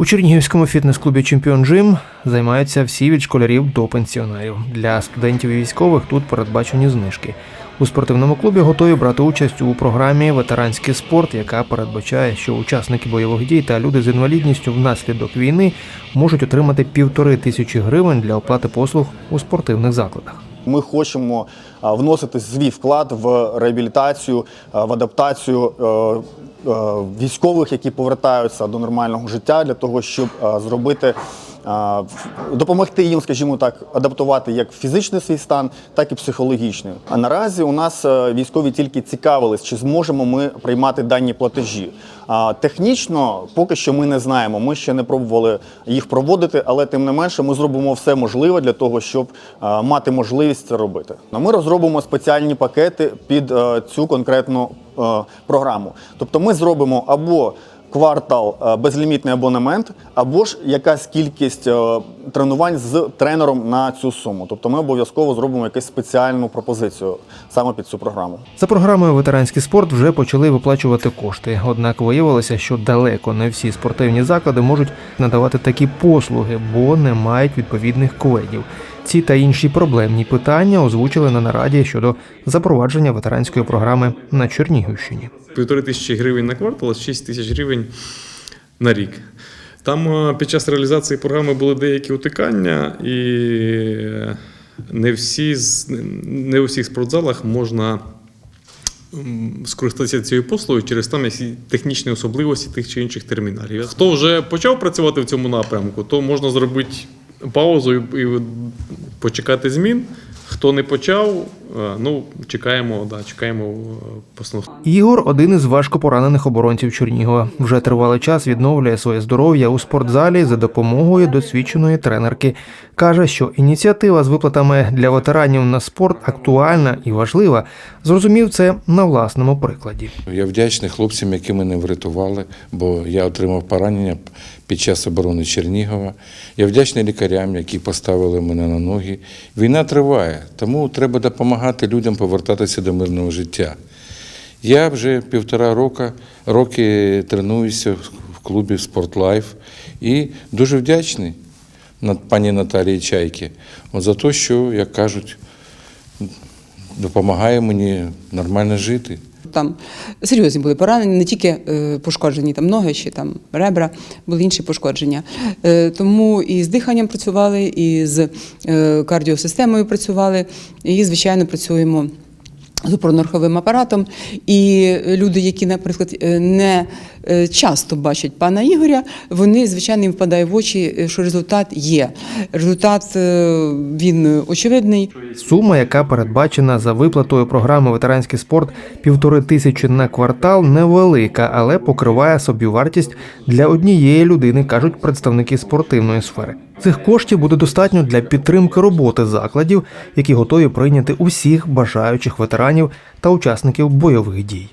У Чернігівському фітнес-клубі Чемпіон Джим займаються всі від школярів до пенсіонерів. Для студентів і військових тут передбачені знижки. У спортивному клубі готові брати участь у програмі Ветеранський спорт, яка передбачає, що учасники бойових дій та люди з інвалідністю внаслідок війни можуть отримати півтори тисячі гривень для оплати послуг у спортивних закладах. Ми хочемо вносити свій вклад в реабілітацію, в адаптацію військових, які повертаються до нормального життя, для того, щоб зробити. Допомогти їм, скажімо так, адаптувати як фізичний свій стан, так і психологічний. А наразі у нас е, військові тільки цікавились, чи зможемо ми приймати дані платежі. Технічно поки що ми не знаємо. Ми ще не пробували їх проводити, але тим не менше ми зробимо все можливе для того, щоб е, мати можливість це робити. Ну, Ми розробимо спеціальні пакети під е, цю конкретну програму. Тобто ми зробимо або Квартал е, безлімітний абонемент, або ж якась кількість е, тренувань з тренером на цю суму. Тобто ми обов'язково зробимо якусь спеціальну пропозицію саме під цю програму. За програмою ветеранський спорт вже почали виплачувати кошти. Однак виявилося, що далеко не всі спортивні заклади можуть надавати такі послуги, бо не мають відповідних кведів. Ці та інші проблемні питання озвучили на нараді щодо запровадження ветеранської програми на Чернігівщині. півтори тисячі гривень на квартал, 6 тисяч гривень на рік. Там е, під час реалізації програми були деякі утикання, і не, всі, не у всіх спортзалах можна скористатися цією послугою через там технічні особливості тих чи інших терміналів. Хто вже почав працювати в цьому напрямку, то можна зробити паузу і, почекати змін. Хто не почав, е, ну чекаємо, да, чекаємо е. Ігор один із важко поранених оборонців Чернігова. Вже тривалий час відновлює своє здоров'я у спортзалі за допомогою досвідченої тренерки. Каже, що ініціатива з виплатами для ветеранів на спорт актуальна і важлива. Зрозумів це на власному прикладі. Я вдячний хлопцям, які мене врятували, бо я отримав поранення під час оборони Чернігова. Я вдячний лікарям, які поставили мене на ноги. Війна триває, тому треба допомагати людям повертатися до мирного життя. Я вже півтора року, роки тренуюся в клубі «Спортлайф» і дуже вдячний пані Наталії Чайки за те, що, як кажуть, допомагає мені нормально жити. Там серйозні були поранені, не тільки е, пошкоджені там ноги чи там ребра, були інші пошкодження. Е, тому і з диханням працювали, і з е, кардіосистемою працювали, і, звичайно, працюємо з опорно-руховим апаратом. І люди, які, наприклад, е, не е, часто бачать пана Ігоря, вони, звичайно, їм впадає в очі, е, що результат є. Результат він очевидний. Сума, яка передбачена за виплатою програми Ветеранський спорт півтори тисячі на квартал, невелика, але покриває собівартість для однієї людини, кажуть представники спортивної сфери. Цих коштів буде достатньо для підтримки роботи закладів, які готові прийняти усіх бажаючих ветеранів та учасників бойових дій.